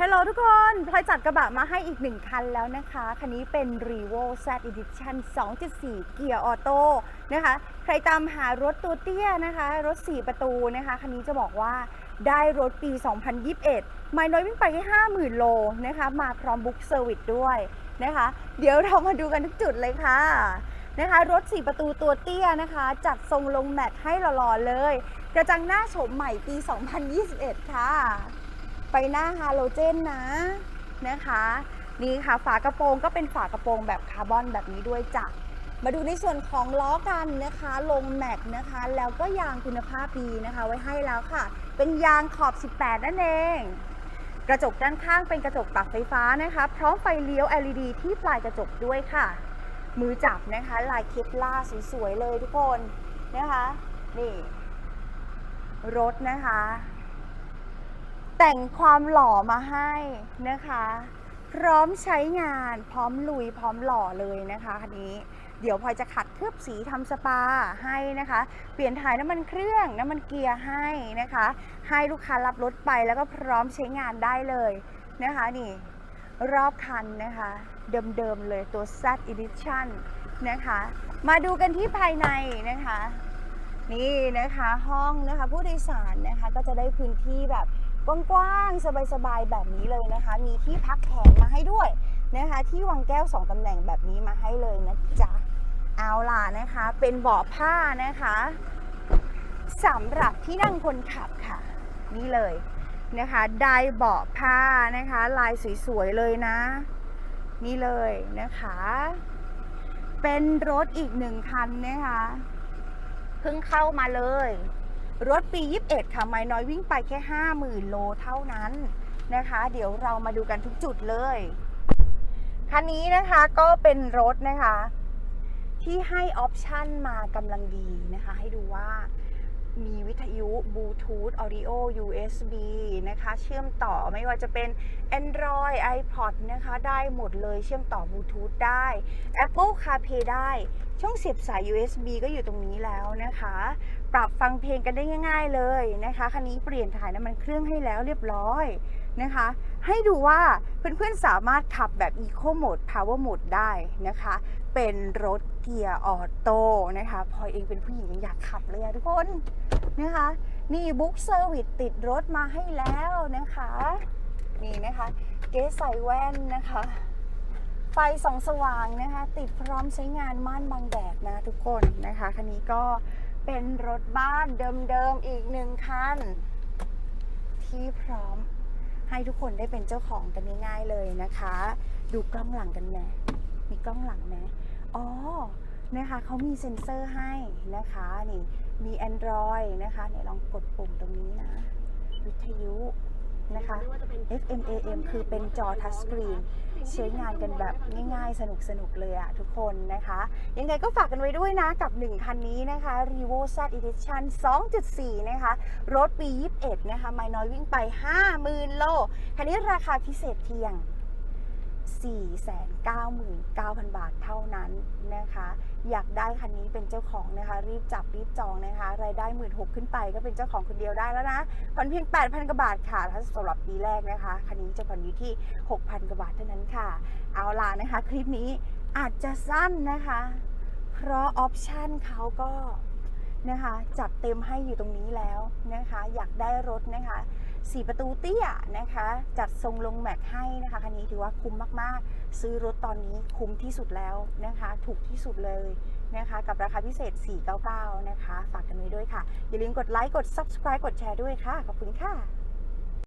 ฮัลโหลทุกคนพลอยจัดกระบะมาให้อีกหนึ่งคันแล้วนะคะ คันนี้เป็น r e v o Z Edition 2.4 เกียร์ออโต้นะคะ ใครตามหารถตัวเตี้ยนะคะ รถ 4 ประตูนะคะ คันนี้จะบอกว่าได้รถปี 2021 ไม่น้อยวิ่งไปแค่50,000 โลนะคะ มาพร้อมบุ๊กเซอร์วิสด้วยนะคะ เดี๋ยวเรามาดูกันทุกจุดเลยค่ะนะคะ รถ 4 ประตูตัวเตี้ยนะคะ จัดทรงลงแมทให้หล่อๆเลย กระจังหน้าโฉมใหม่ปี 2021 ค่ะ ไฟหน้าฮาโลเจนนะนะคะนี่ค่ะฝากระโปรงก็เป็นฝากระโปรงแบบคาร์บอนแบบนี้ด้วยจ้ะมาดูในส่วนของล้อกันนะคะ ลงแม็กนะคะ แล้วก็ยางคุณภาพดีนะคะ ไว้ให้แล้วค่ะ เป็นยางขอบ 18 นั่นเอง กระจกด้านข้างเป็นกระจกปรับไฟฟ้านะคะ พร้อมไฟเลี้ยว LED ที่ปลายกระจกด้วยค่ะ มือจับนะคะ ลายเคปล่าสวยๆเลยทุกคนนะคะ นี่ รถนะคะ แต่งความหล่อมาให้นะคะ พร้อมใช้งานพร้อมลุยพร้อมหล่อเลยนะคะคันนี้เดี๋ยวพลอยจะขัดเคลือบสีทำสปาให้นะคะ เปลี่ยนถ่ายน้ำมันเครื่องน้ำมันเกียร์ให้นะคะ ให้ลูกค้ารับรถไปแล้วก็พร้อมใช้งานได้เลยนะคะนี่รอบคันนะคะ เดิมๆเลยตัว Z Edition นะคะ มาดูกันที่ภายในนะคะ นี่นะคะห้องนะคะผู้โดยสารนะคะก็จะได้พื้นที่แบบ กว้างๆสบายๆแบบนี้เลยนะคะ มีที่พักแขนมาให้ด้วยนะคะ ที่วางแก้วสองตำแหน่งแบบนี้มาให้เลยนะจ๊ะเอาล่ะนะคะ เป็นเบาะผ้านะคะสำหรับที่นั่งคนขับค่ะ นี่เลยนะคะได้เบาะผ้านะคะ ลายสวยๆเลยนะ นี่เลยนะคะ เป็นรถอีกหนึ่งคันนะคะเพิ่งเข้ามาเลย รถปี 21 ค่ะไม่น้อยวิ่งไปแค่ 50,000 โลเท่านั้นนะคะ เดี๋ยวเรามาดูกันทุกจุดเลย คันนี้นะคะก็เป็นรถนะคะ ที่ให้ออปชันมากำลังดีนะคะ ให้ดูว่า มีวิทยุบลูทูธออดิโอ USB นะคะ เชื่อมต่อไม่ว่าจะเป็น Android iPod นะคะ ได้หมดเลยเชื่อมต่อบลูทูธได้ Apple CarPlay ได้ ช่องเสียบสาย USB ก็อยู่ตรงนี้แล้วนะคะ ปรับฟังเพลงกันได้ง่ายๆเลยนะคะ คันนี้เปลี่ยนถ่ายน้ำมันเครื่องให้แล้วเรียบร้อยนะคะ ให้ดูว่าเพื่อนๆสามารถขับแบบ Eco Mode Power Mode ได้นะคะ เป็นรถเกียร์ออโต้นะคะ พอยเองเป็นผู้หญิงอยากขับเลยอะทุกคนนะคะ นี่บุ๊กเซอร์วิสติดรถมาให้แล้วนะคะ นี่นะคะ เก๊ใส่แว่นนะคะ ไฟส่องสว่างนะคะ ติดพร้อมใช้งานม่านบังแดดนะทุกคนนะคะ คันนี้ก็เป็นรถบ้านเดิมๆอีกหนึ่งคัน ที่พร้อมให้ทุกคนได้เป็นเจ้าของกันง่ายๆเลยนะคะ ดูกล้องหลังกันไหม มีกล้องหลังไหมอ๋อนะคะเขามีเซ็นเซอร์ให้นะคะนี่มี Android นะคะเนี่ยลองกดปุ่มตรงนี้นะ วิทยุนะคะ FM AM คือเป็นจอทัชสกรีนใช้งานกันแบบง่ายๆ สนุกๆเลยอะทุกคนนะคะ ยังไงก็ฝากกันไว้ด้วยนะกับ 1 คันนี้นะคะ r e v o Z Edition 2.4 นะคะ รถปี 21 นะคะ ไม่น้อยวิ่งไป 50,000 โล คันนี้ราคาพิเศษเพียง 499,000 บาทเท่านั้นนะคะ อยากได้คันนี้เป็นเจ้าของนะคะ รีบจับรีบจองนะคะ รายได้16,000ขึ้นไปก็เป็นเจ้าของคนเดียวได้แล้วนะผ่อนเพียง 8,000 กว่าบาทค่ะถ้าสำหรับปีแรกนะคะ คันนี้จะผ่อนอยู่ที่ 6,000 กว่าบาทเท่านั้นค่ะ เอาล่ะนะคะ คลิปนี้อาจจะสั้นนะคะ เพราะออปชันเขาก็นะคะ จัดเต็มให้อยู่ตรงนี้แล้วนะคะ อยากได้รถนะคะ สี่ประตูเตี้ยนะคะ จัดทรงลงแม็กให้นะคะคันนี้ถือว่าคุ้มมากๆ ซื้อรถตอนนี้คุ้มที่สุดแล้วนะคะ ถูกที่สุดเลยนะคะ กับราคาพิเศษ 499 นะคะ ฝากกันไว้ด้วยค่ะ อย่าลืมกดไลค์ กด subscribe กดแชร์ด้วยค่ะ ขอบคุณค่ะ